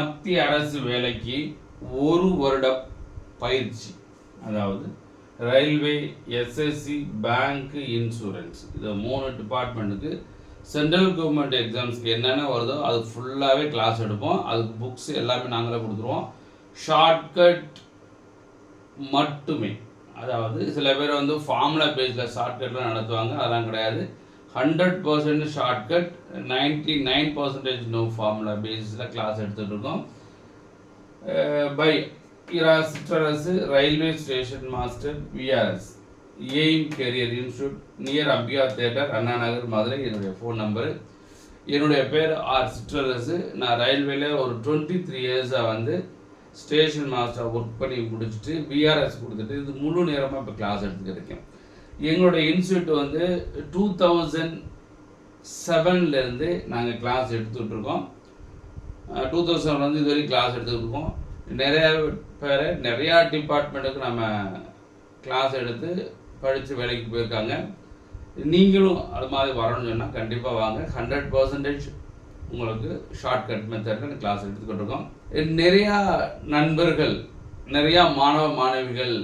மத்திய அரசு வேலைக்கு ஒரு வருட பயிற்சி. அதாவது ரயில்வே எஸ்எஸ்சி பேங்க் இன்சூரன்ஸ் இந்த மூணு டிபார்ட்மெண்ட்டுக்கு சென்ட்ரல் கவர்மெண்ட் எக்ஸாம்ஸ்க்கு என்னென்ன வருதோ அது ஃபுல்லாகவே கிளாஸ் எடுப்போம். அதுக்கு புக்ஸ் எல்லாமே நாங்களே கொடுத்துருவோம். ஷார்ட்கட் மட்டுமே. அதாவது சில பேர் வந்து ஃபார்முலா பேஸில் ஷார்ட்கட்லாம் நடத்துவாங்க. அதெல்லாம் கிடையாது. Hundred percent shortcut ninety nine percentage no formula பேஸிஸில் class எடுத்துகிட்டு இருக்கோம் by Ira Sitrarasu railway station master VRS AM career institute near Ambiya theatre Anna Nagar Madurai என்னுடைய ஃபோன் நம்பரு என்னுடைய பேர் ஆர் சிற்றரசு நான் ரயில்வேல ஒரு டுவெண்ட்டி த்ரீ இயர்ஸாக வந்து ஸ்டேஷன் மாஸ்டர் ஒர்க் பண்ணி முடிச்சுட்டு பிஆர்எஸ் கொடுத்துட்டு இது முழு நேரமாக இப்போ கிளாஸ் எடுத்துக்கிட்டு இருக்கேன். எங்களுடைய இன்ஸ்டியூட் வந்து டூ தௌசண்ட் செவன்லேருந்து நாங்கள் கிளாஸ் எடுத்துகிட்ருக்கோம் டூ தௌசண்ட் வந்து இது வரைக்கும் கிளாஸ் எடுத்துருக்கோம் நிறையா பேர் நிறையா டிபார்ட்மெண்ட்டுக்கு நம்ம கிளாஸ் எடுத்து படித்து வேலைக்கு போயிருக்காங்க. நீங்களும் அது மாதிரி வரணும்னு சொன்னால் கண்டிப்பாக வாங்க. ஹண்ட்ரட் பர்சன்டேஜ் உங்களுக்கு ஷார்ட்கட் மெத்தடில் கிளாஸ் எடுத்துக்கிட்டு இருக்கோம் நிறையா நண்பர்கள் நிறையா மாணவ மாணவிகள்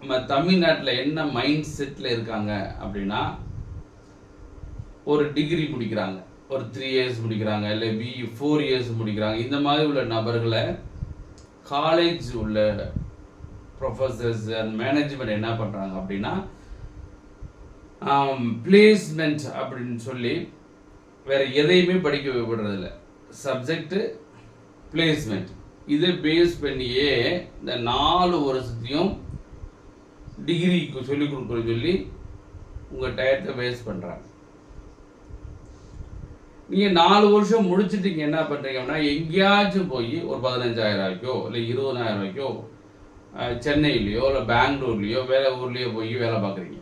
நம்ம தமிழ்நாட்டில் என்ன மைண்ட் செட்டில் இருக்காங்க அப்படின்னா ஒரு டிகிரி முடிக்கிறாங்க. ஒரு த்ரீ இயர்ஸ் முடிக்கிறாங்க இல்லை பி ஃபோர் இயர்ஸ் முடிக்கிறாங்க. இந்த மாதிரி உள்ள நபர்களை காலேஜ் உள்ள ப்ரொஃபஸர்ஸ் அண்ட் மேனேஜ்மெண்ட் என்ன பண்ணுறாங்க அப்படின்னா பிளேஸ்மெண்ட் அப்படின்னு சொல்லி வேறு எதையுமே படிக்க விடுறதில்ல. சப்ஜெக்டு பிளேஸ்மெண்ட் இதை பேஸ் பண்ணியே இந்த நாலு வருஷத்தையும் டிகிரிக்கு சொல்லிக் கொடுக்குற சொல்லி உங்கள் டயத்தை வேஸ்ட் பண்ணுறாங்க நீங்கள் நாலு வருஷம் முடிச்சிட்டீங்க என்ன பண்ணுறீங்கன்னா எங்கேயாச்சும் போய் ஒரு பதினஞ்சாயிரம் ரூபாய்க்கோ இல்லை இருபதாயிரம் ரூபாய்க்கோ சென்னையிலையோ இல்லை பெங்களூர்லேயோ வேலை ஊர்லேயோ போய் வேலை பார்க்குறீங்க.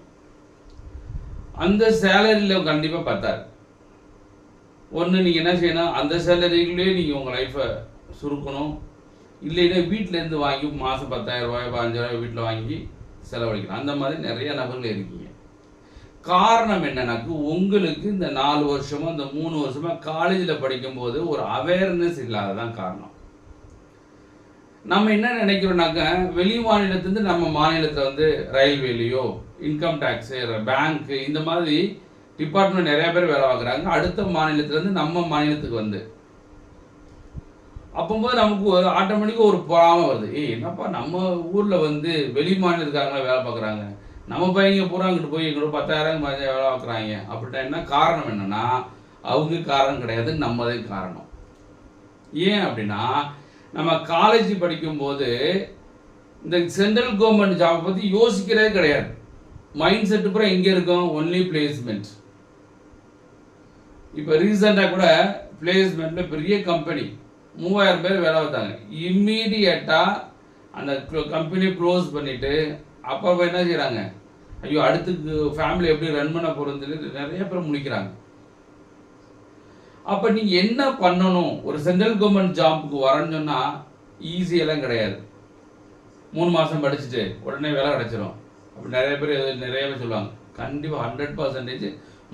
அந்த சேலரியில் கண்டிப்பாக பத்தாது. ஒன்று நீங்கள் என்ன செய்யணும் அந்த சேலரிக்குள்ளேயே நீங்கள் உங்கள் லைஃப்பை சுருக்கணும். இல்லைன்னா வீட்டிலேருந்து வாங்கி மாதம் பத்தாயிரம் ரூபாய் பதினஞ்சாயிரம் ரூபாய் வீட்டில் வாங்கி செலவழிக்கணும். அந்த மாதிரி நிறைய நபர்கள் இருக்கீங்க. காரணம் என்னன்னாக்கு உங்களுக்கு இந்த நாலு வருஷமோ இந்த மூணு வருஷமா காலேஜில் படிக்கும்போது ஒரு அவேர்னஸ் இல்லாததான் காரணம். நம்ம என்ன நினைக்கிறோம்னாக்க வெளி மாநிலத்துலேருந்து நம்ம மாநிலத்தில் வந்து ரயில்வேலையோ இன்கம் டேக்ஸு பேங்க்கு இந்த மாதிரி டிபார்ட்மெண்ட் நிறைய பேர் வேலை பார்க்குறாங்க. அடுத்த மாநிலத்துலேருந்து நம்ம மாநிலத்துக்கு வந்து அப்போம்போது நமக்கு ஒரு ஆட்டோமேட்டிக்காக ஒரு பொறாமல் வருது. ஏய் என்னப்பா நம்ம ஊரில் வந்து வெளி மாநிலத்துக்காரங்களா வேலை பார்க்குறாங்க. நம்ம பையங்க பூரா அங்கிட்டு போய் எங்கிட்ட பத்தாயிரம் பதினஞ்சாயிரம் வேலை பார்க்குறாங்க. அப்படின்னா என்ன காரணம் என்னன்னா அவங்க காரணம் கிடையாது நம்மதே காரணம். ஏன் அப்படின்னா நம்ம காலேஜ் படிக்கும்போது இந்த சென்ட்ரல் கவர்மெண்ட் ஜாபை பற்றி யோசிக்கிறதே கிடையாது. மைண்ட் செட்டு பூரா எங்கே இருக்கும் ஒன்லி பிளேஸ்மெண்ட் இப்போ ரீசெண்டாக கூட பிளேஸ்மெண்ட்டில் பெரிய கம்பெனி மூவாயிரம் பேர் வேலை பார்த்தாங்க. இம்மீடியட்டாக அந்த கம்பெனியை க்ளோஸ் பண்ணிவிட்டு அப்போ என்ன செய்கிறாங்க ஐயோ அடுத்து ஃபேமிலி எப்படி ரன் பண்ண போகிறதுன்னு சொல்லி நிறைய பேர் முடிக்கிறாங்க அப்போ நீங்கள் என்ன பண்ணணும்? ஒரு சென்ட்ரல் கவர்மெண்ட் ஜாப்புக்கு வரேன்னு சொன்னால் ஈஸியெல்லாம் கிடையாது. மூணு மாதம் படிச்சுட்டு உடனே வேலை கிடச்சிரும். அப்படி நிறைய பேர் நிறைய பேர் சொல்லுவாங்க. கண்டிப்பாக ஹண்ட்ரட் பர்சன்டேஜ்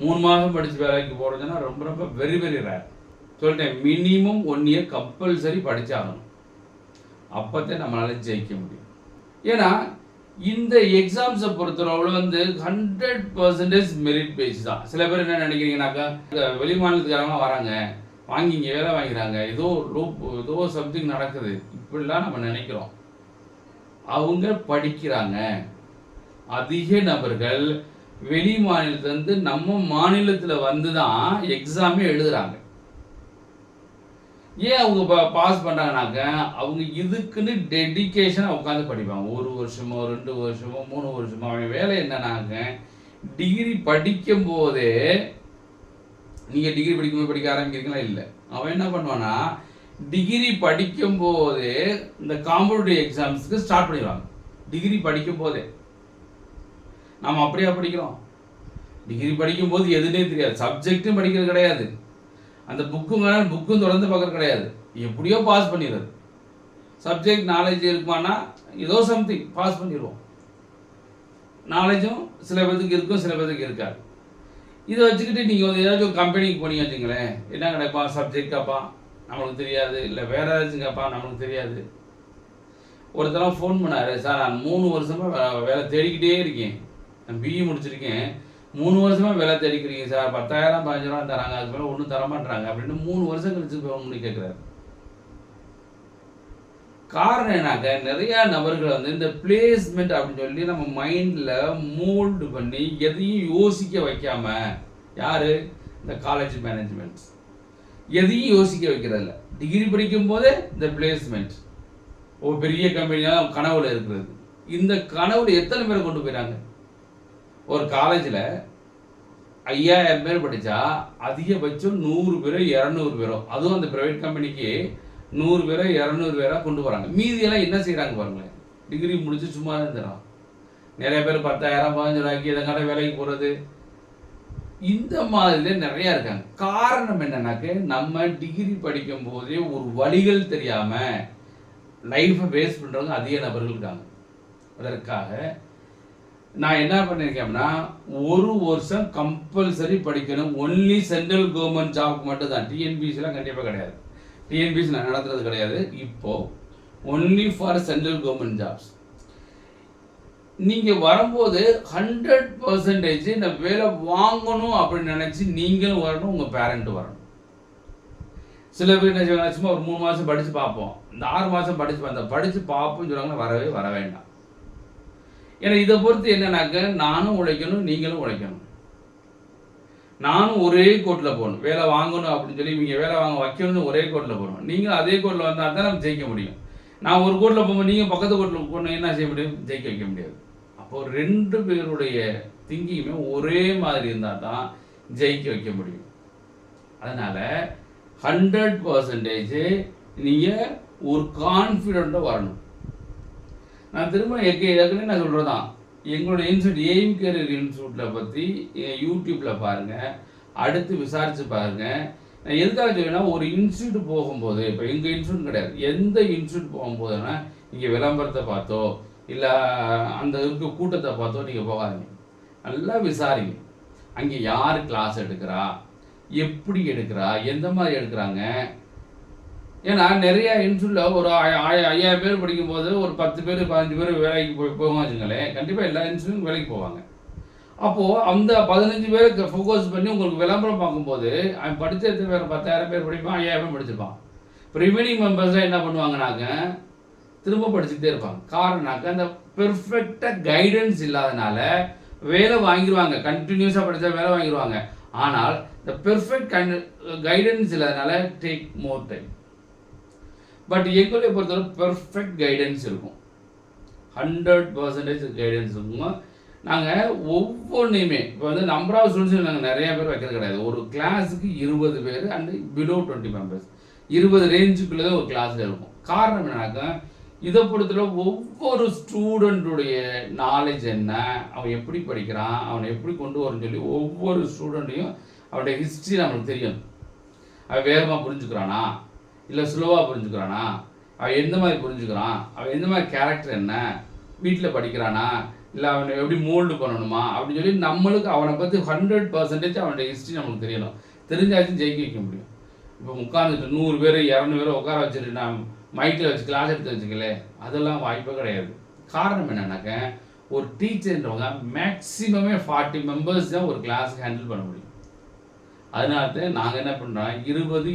மூணு மாதம் படித்து வேலைக்கு போகிறதுன்னா ரொம்ப ரொம்ப வெரி வெரி ரேர் சொல்லிட்டேன் மினிமம் ஒன் இயர் கம்பல்சரி படிச்சாகணும். அப்போதான் நம்மளால ஜெயிக்க முடியும். ஏன்னா இந்த எக்ஸாம்ஸை பொறுத்தளவில் வந்து ஹண்ட்ரட் பர்சன்டேஜ் மெரிட் பேஸ் தான். சில பேர் என்ன நினைக்கிறீங்கன்னாக்கா இந்த வெளி மாநிலத்துக்காரங்க வராங்க வாங்கி இங்கே வேலை வாங்கிறாங்க ஏதோ லூப் ஏதோ சம்திங் நடக்குது. இப்படிலாம் நம்ம நினைக்கிறோம். அவங்க படிக்கிறாங்க. அதிக நபர்கள் வெளி மாநிலத்துலேருந்து நம்ம மாநிலத்தில் வந்து தான் எக்ஸாமே எழுதுகிறாங்க ஏன் அவங்க பாஸ் பண்ணுறாங்கனாக்க அவங்க இதுக்குன்னு டெடிகேஷனாக உட்காந்து படிப்பாங்க. ஒரு வருஷமோ ரெண்டு வருஷமோ மூணு வருஷமோ அவன் வேலை என்னன்னாங்க டிகிரி படிக்கும் போதே நீங்கள் டிகிரி படிக்கும்போது படிக்க ஆரம்பிக்கிறீங்களா? இல்லை. அவன் என்ன பண்ணுவான்னா டிகிரி படிக்கும் போதே இந்த காம்படிட்டிவ் எக்ஸாம்ஸ்க்கு ஸ்டார்ட் பண்ணிடுவாங்க. டிகிரி படிக்கும் போதே நாம் அப்படியா படிக்கிறோம்? டிகிரி படிக்கும்போது எதுனே தெரியாது. சப்ஜெக்ட்டும் படிக்கிறது கிடையாது. அந்த புக்கும் வேணாலும் புக்கும் தொடர்ந்து பார்க்கறது கிடையாது. எப்படியோ பாஸ் பண்ணிடுறது. சப்ஜெக்ட் நாலேஜ் இருக்குமானா ஏதோ சம்திங் பாஸ் பண்ணிடுவோம். நாலேஜும் சில பேருக்கு இருக்கும் சில பேருக்கு இருக்காது. இதை வச்சுக்கிட்டு நீங்கள் வந்து ஏதாச்சும் ஒரு கம்பெனிக்கு போனீங்க வச்சுங்களேன் என்ன கிடைப்பா சப்ஜெக்ட் கேட்பான் நம்மளுக்கு தெரியாது. இல்லை வேறு ஏதாச்சும் கேட்பான் நம்மளுக்கு தெரியாது. ஒருத்தரம் ஃபோன் பண்ணார் சார் நான் மூணு வருஷமாக வேலை தேடிக்கிட்டே இருக்கேன். நான் பிஇ முடிச்சிருக்கேன். மூணு வருஷமாக வேலை தேடிக்கிறீங்க சார். பத்தாயிரம் பதினஞ்சாயிரம் தராங்க அதுக்கு மேலே ஒன்றும் தரமாட்டாங்க அப்படின்னு மூணு வருஷம் கழிச்சு ஃபோன் பண்ணி கேட்குறாரு காரணம் என்னாக்க நிறையா நபர்கள் வந்து இந்த பிளேஸ்மெண்ட் அப்படின்னு சொல்லி நம்ம மைண்டில் மோல்டு பண்ணி எதையும் யோசிக்க வைக்காம யார்? இந்த காலேஜ் மேனேஜ்மெண்ட்ஸ் எதையும் யோசிக்க வைக்கிறதில்ல. டிகிரி படிக்கும் போதே இந்த பிளேஸ்மெண்ட் ஒரு பெரிய கம்பெனியாக கனவுல இருக்கிறது. இந்த கனவுல எத்தனை பேர் கொண்டு போயிறாங்க ஒரு காலேஜில் ஐயாயிரம் பேர் படித்தா அதிகபட்சம் நூறு பேரோ இரநூறு பேரோ. அதுவும் அந்த ப்ரைவேட் கம்பெனிக்கு நூறு பேரோ இரநூறு பேராக கொண்டு போகிறாங்க மீதியெல்லாம் என்ன செய்கிறாங்க பாருங்களேன். டிகிரி முடிச்சு சும்மா இருந்துடும் நிறைய பேர் பத்தாயிரம் பதினஞ்சாயிரம் ரூபாய்க்கு இதங்கால வேலைக்கு போகிறது இந்த மாதிரி நிறையா இருக்காங்க. காரணம் என்னன்னாக்க நம்ம டிகிரி படிக்கும் போதே ஒரு வழிகள் தெரியாமல் லைஃப்பை பேஸ் பண்ணுறவங்க அதிக நபர்கள் இருக்காங்க. அதற்காக நான் என்ன பண்ணியிருக்கேன்னா ஒரு வருஷம் கம்பல்சரி படிக்கணும். ஒன்லி சென்ட்ரல் கவர்மெண்ட் ஜாப் மட்டும் தான் டிஎன்பிசிலாம் கண்டிப்பாக கிடையாது. டிஎன்பிசி நான் நடத்துறது கிடையாது. இப்போது only for central government jobs நீங்கள் வரும்போது ஹண்ட்ரட் பர்சன்டேஜ் இந்த வேலை வாங்கணும் அப்படின்னு நினச்சி நீங்களும் வரணும் உங்கள் பேரண்ட் வரணும். சில பேர் என்ன செய்வாங்க சும்மா ஒரு மூணு மாதம் படித்து பார்ப்போம். இந்த ஆறு மாதம் படித்து அந்த படித்து பார்ப்போம்னு சொல்லுவாங்க வரவே வர வேண்டாம். ஏன்னா இதை பொறுத்து என்னன்னாக்க நானும் உழைக்கணும் நீங்களும் உழைக்கணும். நானும் ஒரே கோட்டில் போகணும். வேலை வாங்கணும் அப்படின்னு சொல்லி இவங்க வேலை வாங்க வைக்கணும்னு ஒரே கோட்டில் போகணும். நீங்களும் அதே கோட்டில் வந்தால் தான் நம்ம ஜெயிக்க முடியும். நான் ஒரு கோட்டில் போகும்போது நீங்கள் பக்கத்து கோட்டில் போகணும் என்ன செய்ய முடியும்? ஜெயிக்க வைக்க முடியாது. அப்போ ரெண்டு பேருடைய திங்கிங்குமே ஒரே மாதிரி இருந்தால் தான் ஜெயிக்க வைக்க முடியும். அதனால் ஹண்ட்ரட் பர்சன்டேஜ் நீங்கள் ஒரு கான்ஃபிடெண்ட்டாக வரணும். நான் திரும்ப எக்க ஏற்கனவே நான் சொல்கிறது தான் எங்களோட இன்ஸ்டியூட் எய்ம் கேரியர் இன்ஸ்டியூட்டில் பற்றி யூடியூப்பில் பாருங்கள் அடுத்து விசாரித்து பாருங்கள் நான் எதுக்காக சொல்லுவேன்னா ஒரு இன்ஸ்டியூட் போகும்போது இப்போ எங்கள் இன்ஸ்டியூட் கிடையாது. எந்த இன்ஸ்டியூட் போகும்போதுன்னா இங்கே விளம்பரத்தை பார்த்தோ இல்லை அந்த இருக்க கூட்டத்தை பார்த்தோ நீங்கள் போகாதீங்க. நல்லா விசாரிங்க. அங்கே யார் கிளாஸ் எடுக்கிறா? எப்படி எடுக்கிறா? எந்த மாதிரி எடுக்கிறாங்க? ஏன்னா நிறைய இன்ஸ்டியூட்டில் ஒரு ஐயாயிரம் பேர் படிக்கும்போது ஒரு பத்து பேர் பதினஞ்சு பேர் வேலைக்கு போய் போவாங்க வச்சுங்களேன் கண்டிப்பாக எல்லா இன்ஸ்டியூட்டும் வேலைக்கு போவாங்க. அப்போது அந்த பதினஞ்சு பேருக்கு ஃபோக்கஸ் பண்ணி உங்களுக்கு விளம்பரம் பார்க்கும்போது அவன் படித்தது வேறு பத்தாயிரம் பேர் படிப்பான் ஐயாயிரம் பேர் படிச்சிருப்பான். இப்போ ரிமைனிங் மெம்பர்ஸ்லாம் என்ன பண்ணுவாங்கனாக்க திரும்ப படிச்சுக்கிட்டே இருப்பாங்க. காரணம்னாக்க அந்த பெர்ஃபெக்டாக கைடன்ஸ் இல்லாதனால வேலை வாங்கிடுவாங்க கண்டினியூஸாக படித்தா வேலை வாங்கிடுவாங்க ஆனால் இந்த பெர்ஃபெக்ட் கைடன்ஸ் இல்லாதனால டேக் மோர் டைம் பட் எங்களை பொறுத்தவரை பெர்ஃபெக்ட் கைடன்ஸ் இருக்கும். ஹண்ட்ரட் பர்சன்டேஜ் கைடன்ஸ் இருக்கும். நாங்கள் ஒவ்வொன்றையுமே இப்போ வந்து நம்பர் ஆஃப் ஸ்டூடெண்ட்ஸ் நாங்கள் நிறையா பேர் வைக்கிறது கிடையாது. ஒரு கிளாஸுக்கு இருபது பேர் அண்ட் பிலோ டுவெண்ட்டி மெம்பர்ஸ் இருபது ரேஞ்சுக்குள்ளே தான் ஒரு கிளாஸில் இருக்கும். காரணம் என்னன்னாக்கா இதை பொறுத்தவரை ஒவ்வொரு ஸ்டூடெண்ட்டுடைய நாலேஜ் என்ன அவன் எப்படி படிக்கிறான் அவனை எப்படி கொண்டு வரணும்னு சொல்லி ஒவ்வொரு ஸ்டூடெண்ட்டையும் அவனுடைய ஹிஸ்ட்ரி நம்மளுக்கு தெரியும். அவன் வேகமாக புரிஞ்சுக்கிறானா? இல்லை ஸ்லோவாக புரிஞ்சுக்கிறானா? அவன் எந்த மாதிரி புரிஞ்சுக்கிறான்? அவன் எந்த மாதிரி கேரக்டர் என்ன? வீட்டில் படிக்கிறானா? இல்லை அவனை எப்படி மோல்டு பண்ணணுமா? அப்படின்னு சொல்லி நம்மளுக்கு அவனை பற்றி ஹண்ட்ரட் பர்சன்டேஜ் அவனுடைய ஹிஸ்ட்ரி நம்மளுக்கு தெரியணும். தெரிஞ்சாச்சும் ஜெயிக்க வைக்க முடியும். இப்போ உட்காந்துட்டு நூறு பேர் இரநூறு பேர் உட்கார வச்சுட்டு நான் மைக்கில் வச்சு கிளாஸ் எடுத்து வச்சுக்கலே அதெல்லாம் வாய்ப்பே கிடையாது. காரணம் என்னன்னாக்க ஒரு டீச்சர்ன்றவங்க மேக்ஸிமமே ஃபார்ட்டி மெம்பர்ஸ் தான் ஒரு கிளாஸுக்கு ஹேண்டில் பண்ண முடியும். அதனால தான் நாங்கள் என்ன பண்ணுறோம் இருபது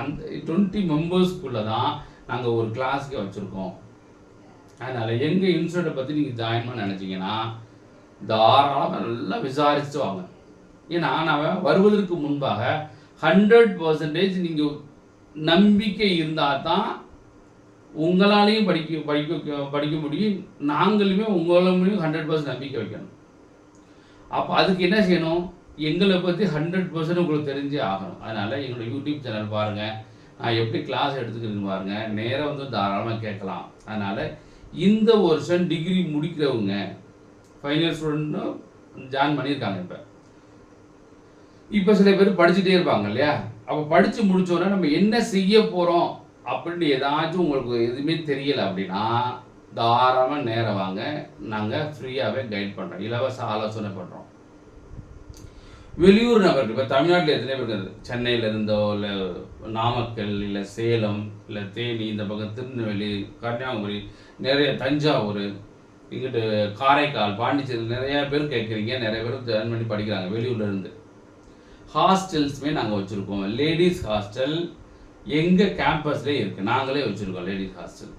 அந்த டுவெண்ட்டி மெம்பர்ஸ்க்குள்ளே தான் நாங்கள் ஒரு கிளாஸுக்கு வச்சுருக்கோம். அதனால் எங்கள் இன்ஸ்டியூட்டை பற்றி நீங்கள் ஜாயின் பண்ண நினச்சிங்கன்னா தாராளமாக நல்லா விசாரித்து வாங்க. ஏன்னா நான் வருவதற்கு முன்பாக ஹண்ட்ரட் பர்சன்டேஜ் நீங்கள் நம்பிக்கை இருந்தால் தான் உங்களாலையும் படிக்க படிக்க படிக்க முடியும். நாங்களுமே உங்களாலையும் ஹண்ட்ரட் பர்சன்ட் நம்பிக்கை வைக்கணும். அப்போ அதுக்கு என்ன செய்யணும்? எங்களை பற்றி ஹண்ட்ரட் பர்சன்ட் உங்களுக்கு தெரிஞ்சே ஆகணும். அதனால் எங்களோட யூடியூப் சேனல் பாருங்கள் நான் எப்படி கிளாஸ் எடுத்துக்கிறேன்னு பாருங்கள் நேராக வந்து தாராளமாக கேட்கலாம். அதனால் இந்த வருஷம் டிகிரி முடிக்கிறவங்க ஃபைனல் ஸ்டூடெண்ட்டும் ஜாயின் பண்ணியிருக்காங்க இப்போ. இப்போ சில பேர் படிச்சுட்டே இருப்பாங்க இல்லையா? அப்போ படித்து முடிச்சோன்னா நம்ம என்ன செய்ய போகிறோம் அப்படின்னு ஏதாச்சும் உங்களுக்கு எதுவுமே தெரியலை அப்படின்னா தாராளமாக நேரம் வாங்க. நாங்கள் ஃப்ரீயாகவே கைட் பண்ணுறோம் இலவச ஆலோசனை பண்ணுறோம் வெளியூர் நபர்கள் இப்போ தமிழ்நாட்டில் எத்தனை பேர் இருக்காது சென்னையில் இருந்தோ இல்லை நாமக்கல் இல்லை சேலம் இல்லை தேனி இந்த பக்கம் திருநெல்வேலி கன்னியாகுமரி நிறைய தஞ்சாவூர் இங்கிட்டு காரைக்கால் பாண்டிச்சேரி நிறைய பேர் கேட்குறீங்க. நிறைய பேர் ஜாயின் பண்ணி படிக்கிறாங்க வெளியூர்லேருந்து. ஹாஸ்டல்ஸுமே நாங்கள் வச்சுருக்கோம். லேடிஸ் ஹாஸ்டல் எங்கள் கேம்பஸ்லேயே இருக்குது நாங்களே வச்சுருக்கோம் லேடிஸ் ஹாஸ்டல்.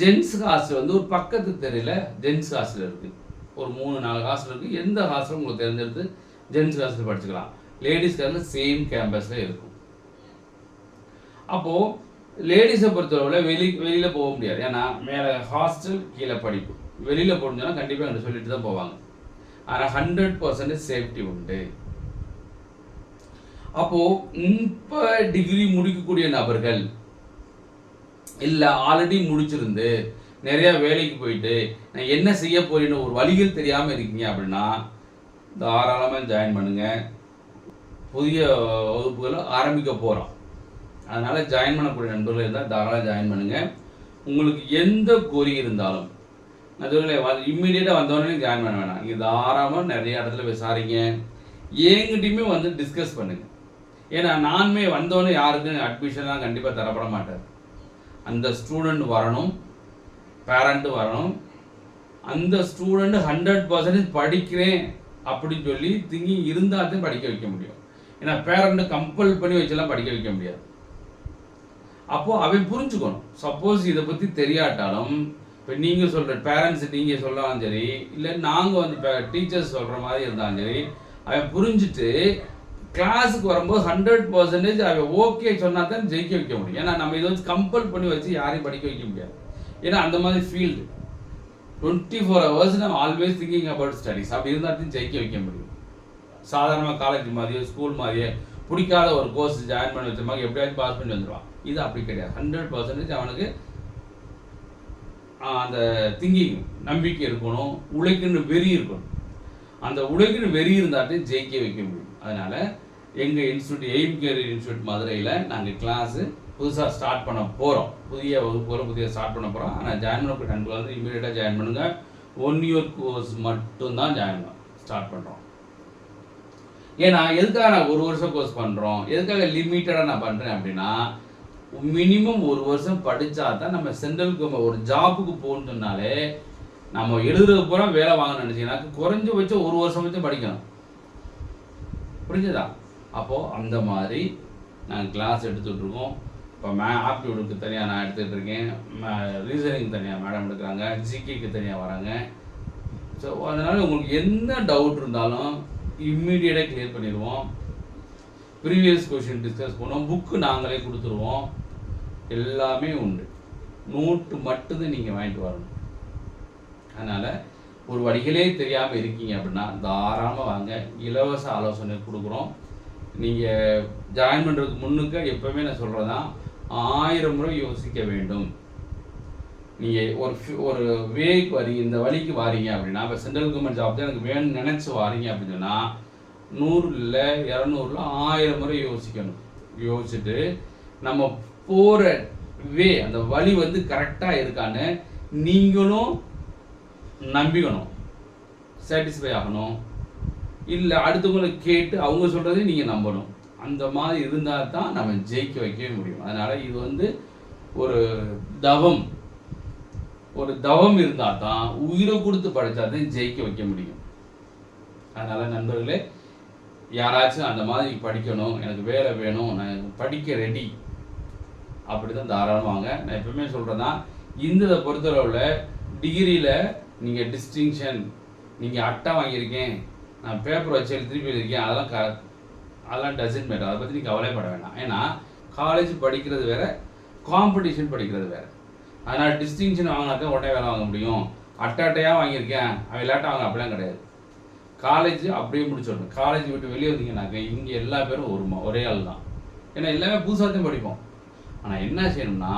ஜென்ஸ் ஹாஸ்டல் வந்து ஒரு பக்கத்து தெரியல ஜென்ஸ் ஹாஸ்டல் இருக்குது ஒரு மூணு நாலு ஹாஸ்டல் இருக்குது எந்த ஹாஸ்டலும் உங்களுக்கு தெரிஞ்செடுத்து ஜென்ஸ் ஹாஸ்டல் படிச்சுக்கலாம். லேடிஸ் ஹாஸ்டல் சேம் கேம்பஸில் இருக்கும். அப்போது லேடிஸை பொறுத்தளவில் வெளி வெளியில் போக முடியாது. ஏன்னா மேலே ஹாஸ்டல் கீழே படிப்பு. வெளியில் போகணும்னா கண்டிப்பாக எங்கிட்ட சொல்லிட்டு தான் போவாங்க. ஆனால் ஹண்ட்ரட் பர்சன்டேஜ் சேஃப்டி உண்டு. அப்போது இப்போ டிகிரி முடிக்கக்கூடிய நபர்கள் இல்லை ஆல்ரெடி முடிச்சிருந்து நிறையா வேலைக்கு போயிட்டு நான் என்ன செய்ய போறேன்னு ஒரு வழிகள் தெரியாமல் இருக்கீங்க அப்படின்னா தாராளமாக ஜாயின் பண்ணுங்கள் புதிய வகுப்புகளை ஆரம்பிக்க போகிறோம் அதனால் ஜாயின் பண்ணக்கூடிய நண்பர்கள் இருந்தால் தாராளமாக ஜாயின் பண்ணுங்கள் உங்களுக்கு எந்த கோரி இருந்தாலும் அதுல இம்மிடியேட்டாக வந்தோடனே ஜாயின் பண்ண வேணாம். நீங்கள் தாராளமாக நிறைய இடத்துல விசாரிங்க. எங்கிட்டையுமே வந்து டிஸ்கஸ் பண்ணுங்கள் ஏன்னா நானுமே வந்தோடனே யாருக்கும் அட்மிஷன்லாம் கண்டிப்பாக தரப்பட மாட்டார் அந்த ஸ்டூடெண்ட் வரணும் பேரண்ட்டு வரணும். அந்த ஸ்டூடெண்ட் ஹண்ட்ரட் பர்சன்டேஜ் படிக்கிறேன். அப்படின்னு சொல்லி திங்கி இருந்தால் தான் படிக்க வைக்க முடியும். ஏன்னா பேரண்ட்டை கம்பல் பண்ணி வச்செல்லாம் படிக்க வைக்க முடியாது. அப்போது அவன் புரிஞ்சுக்கணும். சப்போஸ் இதை பற்றி தெரியாட்டாலும் இப்போ நீங்கள் சொல்கிற பேரண்ட்ஸ் நீங்கள் சொல்லலாம் சரி இல்லை நாங்கள் வந்து இப்போ டீச்சர்ஸ் சொல்கிற மாதிரி இருந்தாலும் சரி அவன் புரிஞ்சுட்டு கிளாஸுக்கு வரும்போது ஹண்ட்ரட் பர்சன்டேஜ் அவன் ஓகே சொன்னா தான் ஜெயிக்க வைக்க முடியும். ஏன்னா நம்ம இதை வந்து கம்பல் பண்ணி வச்சு யாரையும் படிக்க வைக்க முடியாது. ஏன்னா அந்த மாதிரி ஃபீல்டு டுவெண்ட்டி ஃபோர் ஹவர்ஸ் நம்ம ஆல்வேஸ் திங்கிங் அபவுட் ஸ்டடிஸ் அப்படி இருந்தால் தான் ஜெயிக்க வைக்க முடியும். சாதாரணமாக காலேஜ் மாதிரியோ ஸ்கூல் மாதிரியே பிடிக்காத ஒரு கோர்ஸ் ஜாயின் பண்ணி வச்ச மாதிரி பாஸ் பண்ணி வந்துடுவான் இது அப்படி கிடையாது. ஹண்ட்ரட் பர்சன்டேஜ் அவனுக்கு அந்த திங்கிங் நம்பிக்கை இருக்கணும் உழைக்குன்னு வெறி இருக்கணும். அந்த உழைக்குன்னு வெறி இருந்தாட்டே ஜெயிக்க வைக்க முடியும். அதனால் எங்கள் இன்ஸ்டியூட் எய்ம் கேர் இன்ஸ்டியூட் மதுரையில் நாங்கள் கிளாஸு புதுசாக ஸ்டார்ட் பண்ண போகிறோம் புதிய வகுப்புகளை புதிய ஸ்டார்ட் பண்ண போகிறோம் ஆனால் ஜாயின் பண்ண நண்பர்கள் வந்து இமீடியட்டாக ஜாயின் பண்ணுங்கள் ஒன் இயர் கோர்ஸ் மட்டும்தான் ஜாயின் ஸ்டார்ட் பண்ணுறோம் ஏன்னா எதுக்காக நான் ஒரு வருஷம் கோர்ஸ் பண்ணுறோம் எதுக்காக லிமிட்டடாக நான் பண்ணுறேன் அப்படின்னா மினிமம் ஒரு வருஷம் படித்தா தான் நம்ம சென்ட்ரலுக்கு ஒரு ஜாபுக்கு போகணுன்னாலே நம்ம எழுதுறது பூரா வேலை வாங்கணும்னு நினச்சிங்கன்னா குறைஞ்சபட்சம் ஒரு வருஷம் வச்சு படிக்கணும் புரிஞ்சுதா? அப்போது அந்த மாதிரி நாங்கள் கிளாஸ் எடுத்துகிட்ருக்கோம் இப்போ மே ஆப்டியூடுக்கு தனியாக நான் எடுத்துகிட்டு இருக்கேன். ரீசனிங் தனியாக மேடம் எடுக்கிறாங்க. ஜிகேக்கு தனியாக வராங்க. ஸோ அதனால் உங்களுக்கு என்ன டவுட் இருந்தாலும் இம்மீடியட்டாக கிளியர் பண்ணிடுவோம். ப்ரீவியஸ் கொஷின் டிஸ்கஸ் பண்ணுவோம். புக்கு நாங்களே கொடுத்துருவோம். எல்லாமே உண்டு. நோட்டு மட்டும்தான் நீங்கள் வாங்கிட்டு வரணும். அதனால் ஒரு வழிகளே தெரியாமல் இருக்கீங்க அப்படின்னா தாராளமாக வாங்க. இலவச ஆலோசனை கொடுக்குறோம். நீங்கள் ஜாயின் பண்ணுறதுக்கு முன்னுக்கு எப்போவுமே நான் சொல்கிறதான் ஆயிரம் முறை யோசிக்க வேண்டும். நீங்கள் ஒரு ஒரு வேக்கு வரீங்க இந்த வழிக்கு வாரீங்க அப்படின்னா இப்போ சென்ட்ரல் கவர்மெண்ட் ஜாப் தான் எனக்கு வேணும்னு நினச்சி வாரீங்க அப்படின்னு சொன்னால் நூறில் இரநூறுல ஆயிரம் முறை யோசிக்கணும். யோசிச்சுட்டு நம்ம போகிற வே அந்த வழி வந்து கரெக்டாக இருக்கான்னு நீங்களும் நம்பிக்கணும். சாட்டிஸ்ஃபை ஆகணும். இல்லை அடுத்தவங்களை கேட்டு அவங்க சொல்கிறதையும் நீங்கள் நம்பணும். அந்த மாதிரி இருந்தால் தான் நம்ம ஜெயிக்க வைக்கவே முடியும். அதனால் இது வந்து ஒரு தவம். ஒரு தவம் இருந்தால் தான் உயிரை கொடுத்து படித்தா தான் ஜெயிக்க வைக்க முடியும். அதனால் நண்பர்களே யாராச்சும் அந்த மாதிரி படிக்கணும் எனக்கு வேலை வேணும் நான் படிக்க ரெடி அப்படி தான் தாராளமாக நான் எப்பவுமே சொல்கிறேன்னா இந்த பொறுத்தளவில் டிகிரியில் நீங்கள் டிஸ்டிங்ஷன் நீங்கள் அட்டை வாங்கியிருக்கேன் நான் பேப்பர் வச்சு எழுதி திருப்பி எழுதியிருக்கேன் அதெல்லாம் க அதெல்லாம் டசன்ட் மேட்டர் அதை பற்றி நீ கவலைப்பட வேண்டாம் ஏன்னா காலேஜ் படிக்கிறது வேற காம்படிஷன் படிக்கிறது வேற. அதனால் டிஸ்டிங்ஷன் வாங்கினா தான் உடனே வேலை வாங்க முடியும். அட்டை அட்டையாக வாங்கியிருக்கேன். அவன் இல்லாட்டா அவங்க அப்படிலாம் கிடையாது. காலேஜ் அப்படியே முடிச்சிடணும். காலேஜ் விட்டு வெளியே வந்தீங்கன்னாக்க இங்கே எல்லா பேரும் ஒருமா ஒரே ஆள் தான். ஏன்னா எல்லாமே புதுசாக தான் படிப்போம். ஆனால் என்ன செய்யணும்னா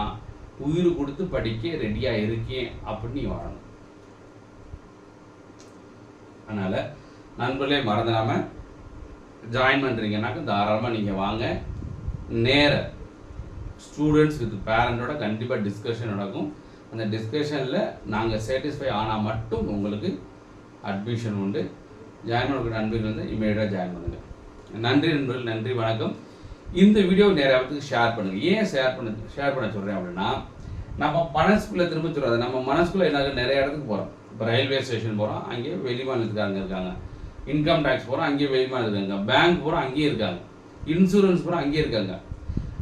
உயிர் கொடுத்து படிக்க ரெடியாக இருக்கேன் அப்படின்னு நீ வாழணும். அதனால் நண்பர்களே மறந்துடாம ஜாயின் பண்ணுறீங்கன்னாக்கா தாராளமாக நீங்கள் வாங்க. நேர ஸ்டூடெண்ட்ஸ் வித் பேரண்ட்டோட கண்டிப்பாக டிஸ்கஷன் நடக்கும். அந்த டிஸ்கஷனில் நாங்கள் சேட்டிஸ்ஃபை ஆனால் மட்டும் உங்களுக்கு அட்மிஷன் உண்டு. ஜாயின் பண்ணக்கூடிய நண்பர்கள் வந்து இமீடியட்டாக ஜாயின் பண்ணுங்கள் நன்றி நண்பர்கள் நன்றி வணக்கம். இந்த வீடியோ நிறைய பேருக்கு ஷேர் பண்ணுங்கள் ஏன் ஷேர் பண்ண ஷேர் பண்ண சொல்கிறேன் அப்படின்னா நம்ம மனசுக்குள்ளே திரும்ப சொல்கிறது நம்ம மனசுக்குள்ளே என்ன நிறைய இடத்துக்கு போகிறோம் இப்போ ரயில்வே ஸ்டேஷன் போகிறோம் அங்கே வெளி மாநிலத்துக்காரங்க இருக்காங்க. இன்கம் டேக்ஸ் போகிறோம் அங்கேயே வெளி இருக்காங்க பேங்க் போகிறோம் அங்கேயே இருக்காங்க. இன்சூரன்ஸ் போகிறோம் அங்கேயே இருக்காங்க.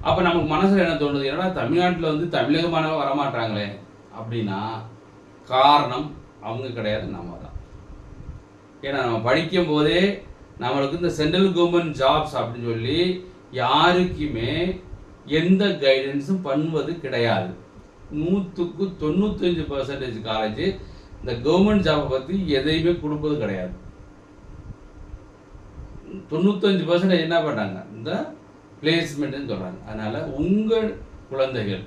அப்போ நமக்கு மனசில் என்ன தோணுது? ஏன்னா தமிழ்நாட்டில் வந்து தமிழகமானவங்க வரமாட்டாங்களே அப்படின்னா காரணம் அவங்க கிடையாது நம்ம தான். ஏன்னா நம்ம படிக்கும் போதே நம்மளுக்கு இந்த சென்ட்ரல் கவர்மெண்ட் ஜாப்ஸ் அப்படின்னு சொல்லி யாருக்குமே எந்த கைடன்ஸும் பண்ணுவது கிடையாது. நூற்றுக்கு தொண்ணூத்தஞ்சு பர்சன்டேஜ் காலேஜ் இந்த கவர்மெண்ட் ஜாப்பை பற்றி எதையுமே கொடுப்பது கிடையாது. தொண்ணூத்தஞ்சு பர்சன்டேஜ் என்ன பண்ணாங்க? இந்த பிளேஸ்மெண்ட்னு சொல்கிறாங்க அதனால் உங்கள் குழந்தைகள்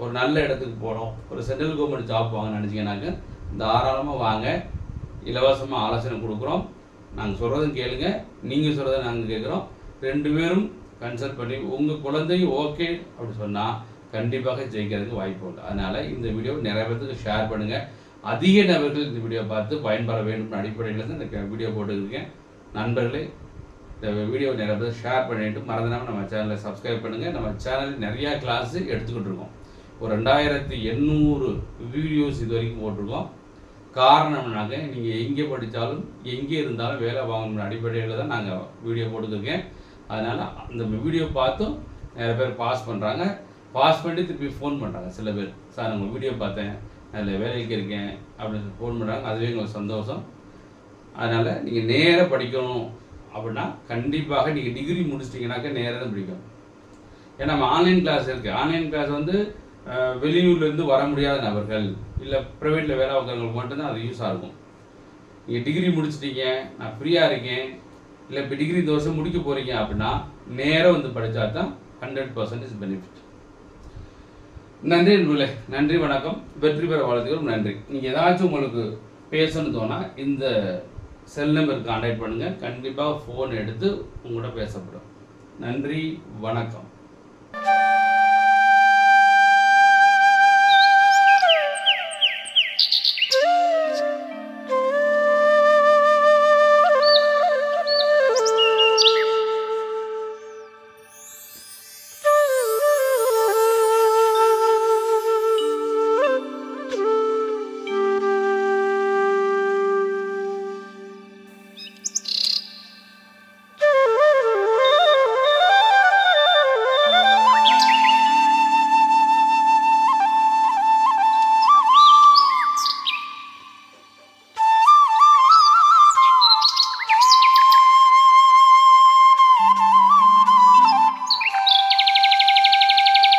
ஒரு நல்ல இடத்துக்கு போகிறோம் ஒரு சென்ட்ரல் கவர்மெண்ட் ஜாப் வாங்க நினச்சிங்கனாக்க தாராளமாக வாங்க. இலவசமாக ஆலோசனை கொடுக்குறோம். நாங்கள் சொல்கிறதும் கேளுங்க. நீங்கள் சொல்கிறத நாங்கள் கேட்குறோம் ரெண்டு பேரும் கன்சல்ட் பண்ணி உங்கள் குழந்தையும் ஓகே அப்படி சொன்னால் கண்டிப்பாக ஜெயிக்கிறதுக்கு வாய்ப்பு உண்டு. அதனால் இந்த வீடியோ நிறைய பேர்த்துக்கு ஷேர் பண்ணுங்கள் அதிக நபர்கள் இந்த வீடியோ பார்த்து பயன்பெற வேண்டும். அடிப்படையில் தான் இந்த வீடியோ போட்டுருக்கேன் நண்பர்களே இந்த வீடியோ நிறைய பேர் ஷேர் பண்ணிவிட்டு மறந்துடாமல் நம்ம சேனலை சப்ஸ்கிரைப் பண்ணுங்கள் நம்ம சேனல் நிறையா கிளாஸு எடுத்துக்கிட்டு இருக்கோம். ஒரு ரெண்டாயிரத்தி எண்ணூறு வீடியோஸ் இது வரைக்கும் போட்டிருக்கோம். காரணம்னாக்க நீங்கள் எங்கே படித்தாலும் எங்கே இருந்தாலும் வேலை வாங்கணும் அடிப்படையில் தான் நாங்கள் வீடியோ போட்டுருக்கேன் அதனால் அந்த வீடியோ பார்த்தும் நிறைய பேர் பாஸ் பண்ணுறாங்க பாஸ் பண்ணிட்டு திருப்பி ஃபோன் பண்ணுறாங்க சில பேர் சார் உங்கள் வீடியோ பார்த்தேன். அதில் வேலைக்கு இருக்கேன். அப்படின்னு ஃபோன் பண்ணுறாங்க அதுவே எங்களுக்கு சந்தோஷம். அதனால் நீங்கள் நேராக படிக்கணும் அப்படின்னா கண்டிப்பாக நீங்கள் டிகிரி முடிச்சிட்டிங்கனாக்கா நேராக தான் படிக்கணும். ஏன்னா நம்ம ஆன்லைன் கிளாஸ் இருக்குது ஆன்லைன் கிளாஸ் வந்து வெளியூர்லேருந்து வர முடியாத நபர்கள் இல்லை ப்ரைவேட்டில் வேலை பார்க்குறவங்களுக்கு மட்டும்தான் அது யூஸாக இருக்கும். நீங்கள் டிகிரி முடிச்சிட்டீங்க நான் ஃப்ரீயாக இருக்கேன் இல்லை இப்போ டிகிரி இந்த வருஷம் முடிக்க போகிறீங்க அப்படின்னா நேராக வந்து படித்தா தான் ஹண்ட்ரட் பர்சன்டேஜ் பெனிஃபிட் நன்றி நண்பர்களே. நன்றி வணக்கம். வெற்றி பெற வாழ்த்துக்கள். நன்றி. நீங்கள் ஏதாச்சும் உங்களுக்கு பேசணும் தோணால் இந்த செல் நம்பருக்கு கான்டாக்ட் பண்ணுங்கள் கண்டிப்பாக ஃபோன் எடுத்து உங்கள்கிட்ட பேசப்படும். நன்றி வணக்கம்.